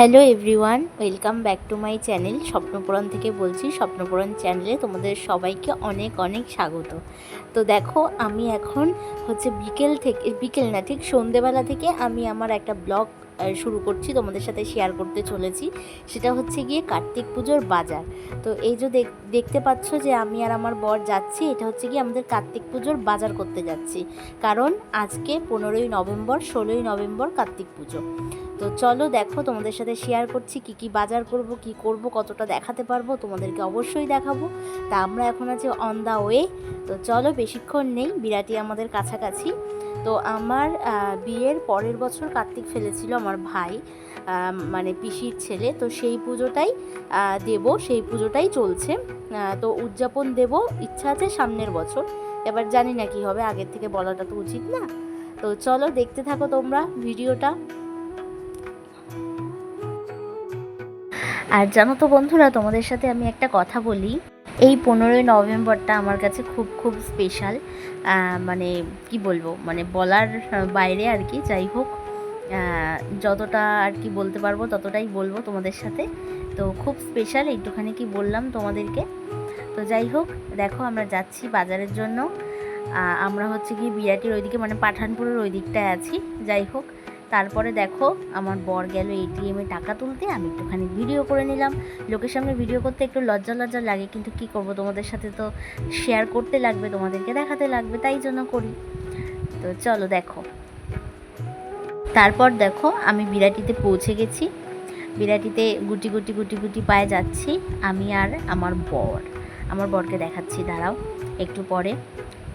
Hello everyone welcome back to my channel Swapnapuran থেকে বলছি স্বপ্নপুরাণ চ্যানেলে তোমাদের সবাইকে অনেক অনেক স্বাগত। তো দেখো, আমি এখন হচ্ছে বিকেল থেকে, বিকেল না, ঠিক সন্ধেবেলা থেকে আমি আমার একটা ব্লগ শুরু করছি, তোমাদের সাথে শেয়ার করতে চলেছি। সেটা হচ্ছে গিয়ে কার্তিক পুজোর বাজার। তো এই যে দেখ- দেখতে পাচ্ছ যে আমি আর আমার বর যাচ্ছি, এটা হচ্ছে গিয়ে আমাদের কার্তিক পুজোর বাজার করতে যাচ্ছি। কারণ আজকে পনেরোই নভেম্বর, ষোলোই নভেম্বর কার্তিক পুজো। তো চলো দেখো, তোমাদের সাথে শেয়ার করছি, কি কি বাজার করব, কি করব, কতটা দেখাতে পারব, তোমাদেরকে অবশ্যই দেখাবো। তা আমরা এখন আছি অন দ্য ওয়ে তো চলো, বেশিক্ষণ নেই বিরাটি আমাদের কাছাকাছি। তো আমার বিয়ের পরের বছর কার্তিক ফেলেছিল আমার ভাই মানে পিসির ছেলে। তো সেই পুজোটাই দেব, সেই পুজোটাই চলছে। তো উদযাপন দেব, ইচ্ছা আছে সামনের বছর। এবার জানি না কি হবে, আগের থেকে বলাটা তো উচিত না। তো চলো দেখতে থাকো তোমরা ভিডিওটা। আর জানো তো বন্ধুরা, তোমাদের সাথে আমি একটা কথা বলি। এই পনেরোই নভেম্বরটা আমার কাছে খুব খুব স্পেশাল মানে কি বলব মানে বলার বাইরে আর কি, যাই হোক যতটা আর কি বলতে পারব, ততটাই বলব তোমাদের সাথে। তো খুব স্পেশাল একটুখানি কি বললাম তোমাদেরকে। তো যাই হোক, দেখো আমরা যাচ্ছি বাজারের জন্য। আমরা হচ্ছে কি বিরাটির ওইদিকে মানে পাঠানপুরের ওই দিকটায় আছি। যাই হোক তারপরে দেখো, আমার বর গেল এটিএমে টাকা তুলতে, আমি একটুখানি ভিডিও করে নিলাম। লোকের সামনে ভিডিও করতে একটু লজ্জা লজ্জা লাগে, কিন্তু কি করব, তোমাদের সাথে তো শেয়ার করতে লাগবে, তোমাদেরকে দেখাতে লাগবে, তাই জন্য করি। তো চলো দেখো। তারপর দেখো, আমি বিরাটিতে পৌঁছে গেছি। বিরাটিতে গুটি গুটি গুটি গুটি পায়ে যাচ্ছি, আমি আর আমার বর। আমার বরকে দেখাচ্ছি, দাঁড়াও, একটু পরে।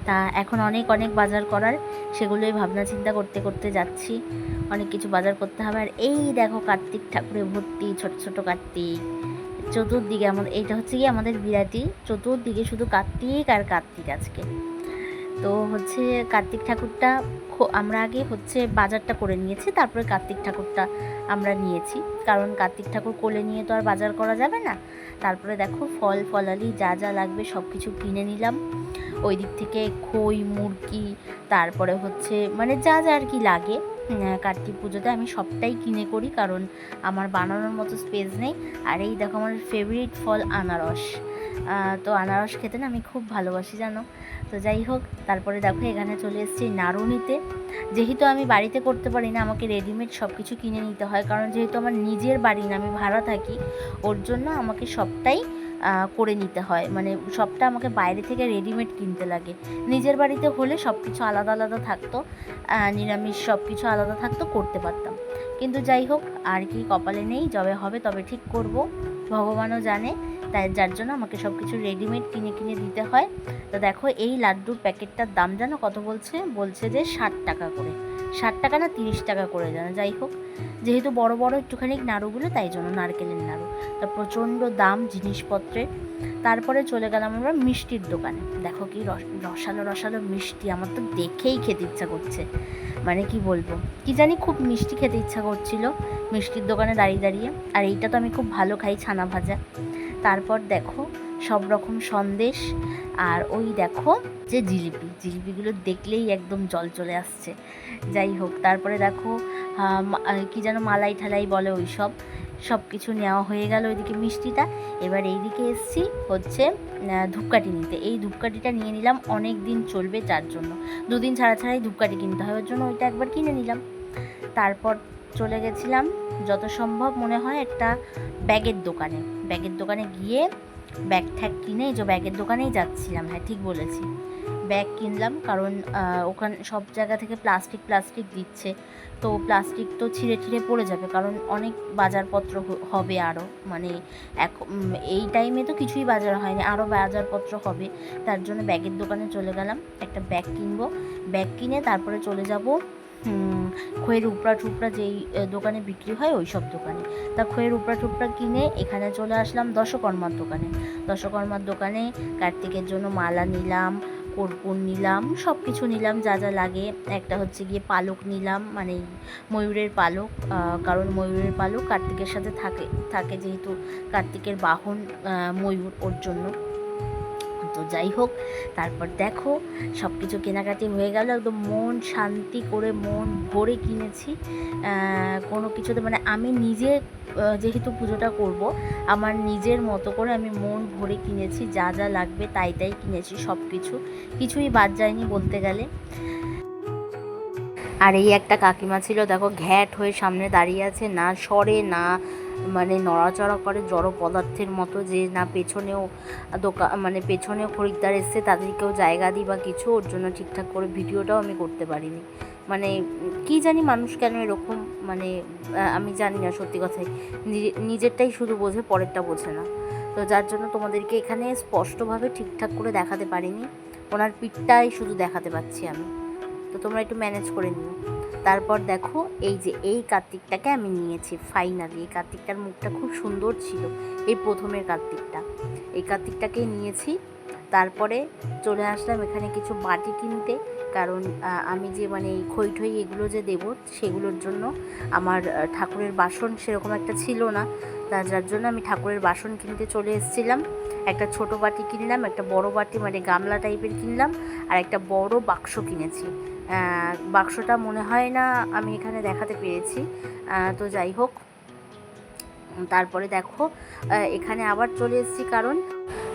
তা এখন অনেক অনেক বাজার করার, সেগুলোই ভাবনা চিন্তা করতে করতে যাচ্ছি। অনেক কিছু বাজার করতে হবে। আর এই দেখো কার্তিক ঠাকুরের ভর্তি, ছোট ছোট কার্তিক। চতুর্দিকে আমাদের, এইটা হচ্ছে কি আমাদের বিরাটি। চতুর্দিকে শুধু কার্তিক আর কার্তিক আজকে। তো হচ্ছে কার্তিক ঠাকুরটা আমরা আগে হচ্ছে বাজারটা করে নিয়েছি, তারপরে কার্তিক ঠাকুরটা আমরা নিয়েছি। কারণ কার্তিক ঠাকুর কোলে নিয়ে তো আর বাজার করা যাবে না। তারপরে দেখো ফল, ফলালি যা যা লাগবে সব কিছু কিনে নিলাম। ওই দিক থেকে খই, মুরগি, তারপরে হচ্ছে মানে যা যা আর কি লাগে। কার্তিক পুজোতে আমি সবটাই কিনে করি কারণ আমার বানানোর মতো স্পেস নেই। আর এই দেখো আমার ফেভারিট ফল আনারস। তো আনারস খেতে না আমি খুব ভালোবাসি, জানো? তো যাই হোক, তারপরে দেখো এখানে চলে এসেছি নাড়ুনিতে। যেহেতু আমি বাড়িতে করতে পারি না, আমাকে রেডিমেড সব কিছু কিনে নিতে হয়। কারণ যেহেতু আমার নিজের বাড়ি না, আমি ভাড়া থাকি, ওর জন্য আমাকে সবটাই করে নিতে হয়। মানে সবটা আমাকে বাইরে থেকে রেডিমেড কিনতে লাগে। নিজের বাড়িতে হলে সব কিছু আলাদা আলাদা থাকতো। নিরামিষ সব কিছু আলাদা থাকতো, করতে পারতাম। কিন্তু যাই হোক, আর কি কপালে নেই, যবে হবে তবে ঠিক করব। ভগবানও জানে, তাই যার জন্য আমাকে সব কিছু রেডিমেড কিনে কিনে দিতে হয়। তো দেখো, এই লাড্ডুর প্যাকেটটার দাম জানো কত বলছে? বলছে যে ষাট টাকা করে। ষাট টাকা না তিরিশ টাকা করে জানো। যাই হোক, যেহেতু বড় বড় একটুখানি নাড়ুগুলো, তাই জন্য নারকেলের নাড়ু। তা প্রচণ্ড দাম জিনিসপত্রের তারপরে চলে গেলাম আমরা মিষ্টির দোকানে। দেখো কি রস- রসালো রসালো মিষ্টি, আমার তো দেখেই খেতে ইচ্ছা করছে। মানে কি বলব? কি জানি খুব মিষ্টি খেতে ইচ্ছা করছিল মিষ্টির দোকানে দাঁড়িয়ে দাঁড়িয়ে। আর এইটা তো আমি খুব ভালো খাই ছানা ভাজা। তারপর দেখো সব রকম সন্দেশ আর ওই দেখো যে জিলিপি। জিলিপিগুলো দেখলেই একদম জল চলে আসছে। যাই হোক, তারপরে দেখো কি যেন মালাই ঠালাই বলে ওই সব সব কিছু নেওয়া হয়ে গেল ওইদিকে মিষ্টিটা। এবার এইদিকে এসছি হচ্ছে ধূপকাঠি নিতে। এই ধূপকাঠিটা নিয়ে নিলাম অনেক দিন চলবে যার জন্য। দুদিন ছাড়া ছাড়াই ধূপকাঠি কিনতে হয়, ওর জন্য ওইটা একবার কিনে নিলাম। তারপর চলে গেছিলাম, যত সম্ভব মনে হয় একটা ব্যাগের দোকানে। ব্যাগের দোকানে গিয়ে ব্যাগ ঠ্যাগ কিনে এই যে ব্যাগের দোকানেই যাচ্ছিলাম হ্যাঁ ঠিক বলেছি। ব্যাগ কিনলাম, কারণ ওখানে, সব জায়গা থেকে প্লাস্টিক প্লাস্টিক দিচ্ছে। তো প্লাস্টিক তো ছিঁড়ে ছিঁড়ে পড়ে যাবে, কারণ অনেক বাজারপত্র হবে আরও মানে এক এই টাইমে তো কিছুই বাজার হয়নি আরও বাজারপত্র হবে। তার জন্য ব্যাগের দোকানে চলে গেলাম, একটা ব্যাগ কিনবো। ব্যাগ কিনে তারপরে চলে যাব খয়ের উপড়া টুপড়া যেই দোকানে বিক্রি হয়, ওই সব দোকানে। তা খয়ের উপড়া টুপড়া কিনে এখানে চলে আসলাম দশকর্মার দোকানে। দশকর্মার দোকানে কার্তিকের জন্য মালা নিলাম কর্পূর নিলাম সব কিছু নিলাম, যা যা লাগে। একটা হচ্ছে গিয়ে পালক নিলাম মানে ময়ূরের পালক কারণ ময়ূরের পালক কার্তিকের সাথে থাকে থাকে যেহেতু কার্তিকের বাহন ময়ূর ওর জন্য। তো যাই হোক, তারপর দেখো সব কিছু কেনাকাটি হয়ে গেল, একদম মন শান্তি করে, মন ভরে কিনেছি। কোনো কিছুতে মানে আমি নিজে যেহেতু পুজোটা করব, আমার নিজের মতো করে আমি মন ভরে কিনেছি, যা যা লাগবে তাই তাই কিনেছি সব কিছু কিছুই বাদ যায়নি বলতে গেলে। আর এই একটা কাকিমা ছিল, দেখো ঘ্যাট হয়ে সামনে দাঁড়িয়ে আছে, না সরে, না মানে নড়াচড়া করে, জড় পদার্থের মতো যে না পেছনেও দোকান মানে পেছনেও খরিদ্দার এসছে, তাদেরকেও জায়গা দিই বা কিছু, ওর জন্য ঠিকঠাক করে ভিডিওটাও আমি করতে পারিনি। মানে কি জানি মানুষ কেন এরকম মানে আমি জানি না সত্যি কথাই। নিজে- নিজেরটাই শুধু বোঝে, পরেরটা বোঝে না। তো যার জন্য তোমাদেরকে এখানে স্পষ্টভাবে ঠিকঠাক করে দেখাতে পারিনি। ওনার পিঠটাই শুধু দেখাতে পাচ্ছি আমি। তো তোমরা একটু ম্যানেজ করে নিও। তারপর দেখো, এই যে এই কার্তিকটাকে আমি নিয়েছি ফাইনালি এই কার্তিকটার মুখটা খুব সুন্দর ছিল, এই প্রথমের কার্তিকটা। এই কার্তিকটাকেই নিয়েছি, তারপরে চলে আসলাম এখানে কিছু বাটি কিনতে, কারণ আমি যে মানে এই খই ঠই এগুলো যে দেবো, সেগুলোর জন্য আমার ঠাকুরের বাসন সেরকম একটা ছিল না। তা যার জন্য আমি ঠাকুরের বাসন কিনতে চলে এসেছিলাম। একটা ছোট বাটি কিনলাম, একটা বড় বাটি মানে গামলা টাইপের কিনলাম, আর একটা বড় বাক্স কিনেছি। বাক্সটা মনে হয় না আমি এখানে দেখাতে পেরেছি। তো যাই হোক, তারপরে দেখো এখানে আবার চলে এসেছি কারণ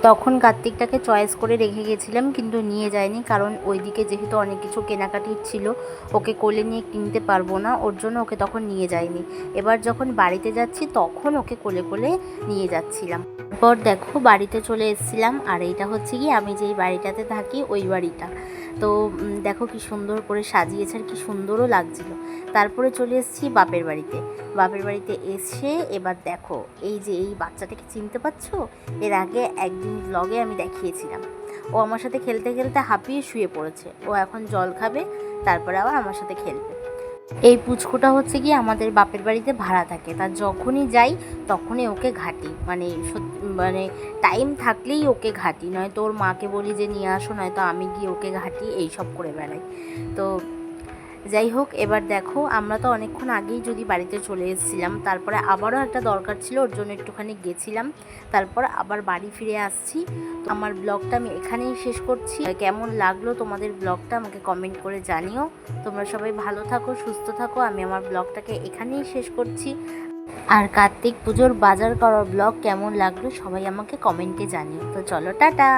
তখন কার্তিকটাকে চয়েস করে রেখে গেছিলাম, কিন্তু নিয়ে যায়নি কারণ ওইদিকে যেহেতু অনেক কিছু কেনাকাটির ছিল, ওকে কোলে নিয়ে কিনতে পারব না, ওর জন্য ওকে তখন নিয়ে যায়নি। এবার যখন বাড়িতে যাচ্ছি, তখন ওকে কোলে কোলে নিয়ে যাচ্ছিলাম। তারপর দেখো, বাড়িতে চলে এসেছিলাম, আর এইটা হচ্ছে কি আমি যেই বাড়িটাতে থাকি, ওই বাড়িটা। তো দেখো কি সুন্দর করে সাজিয়েছে আর কি সুন্দরও লাগছিল। তারপরে চলে এসেছি বাপের বাড়িতে। বাপের বাড়িতে এসে এবার দেখো, এই যে এই বাচ্চাটাকে চিনতে পারছ? এর আগে একদিন ব্লগে আমি দেখিয়েছিলাম। ও আমার সাথে খেলতে খেলতে হাঁপিয়ে শুয়ে পড়েছে। ও এখন জল খাবে, তারপরে আবার আমার সাথে খেলবে। এই পুচকুটা হচ্ছে কি আমাদের বাপের বাড়িতে ভাড়া থাকে। তা যখনই যাই, তখনই ওকে ঘাটি। মানে মানে টাইম থাকলেই ওকে ঘাটি। নয়তো ওর মাকে বলি যে, নিয়ে আসো, নয়তো আমি গিয়ে ওকে ঘাটি এই সব করে বেড়াই। তো যাই হোক, এবার দেখো, আমরা তো অনেকক্ষণ আগেই যদি বাড়িতে চলে এসেছিলাম, তারপরে আবারও একটা দরকার ছিল, ওর জন্য একটুখানি গেছিলাম, তারপর আবার বাড়ি ফিরে আসছি। তো আমার ব্লগটা আমি এখানেই শেষ করছি। কেমন লাগল তোমাদের ব্লগটা আমাকে কমেন্ট করে জানিও। তোমরা সবাই ভালো থাকো, সুস্থ থাকো, আমি আমার ব্লগটাকে এখানেই শেষ করছি। আর কার্তিক পুজোর বাজার করার ব্লগ কেমন লাগল সবাই আমাকে কমেন্টে জানিও। তো চলো, টাটা!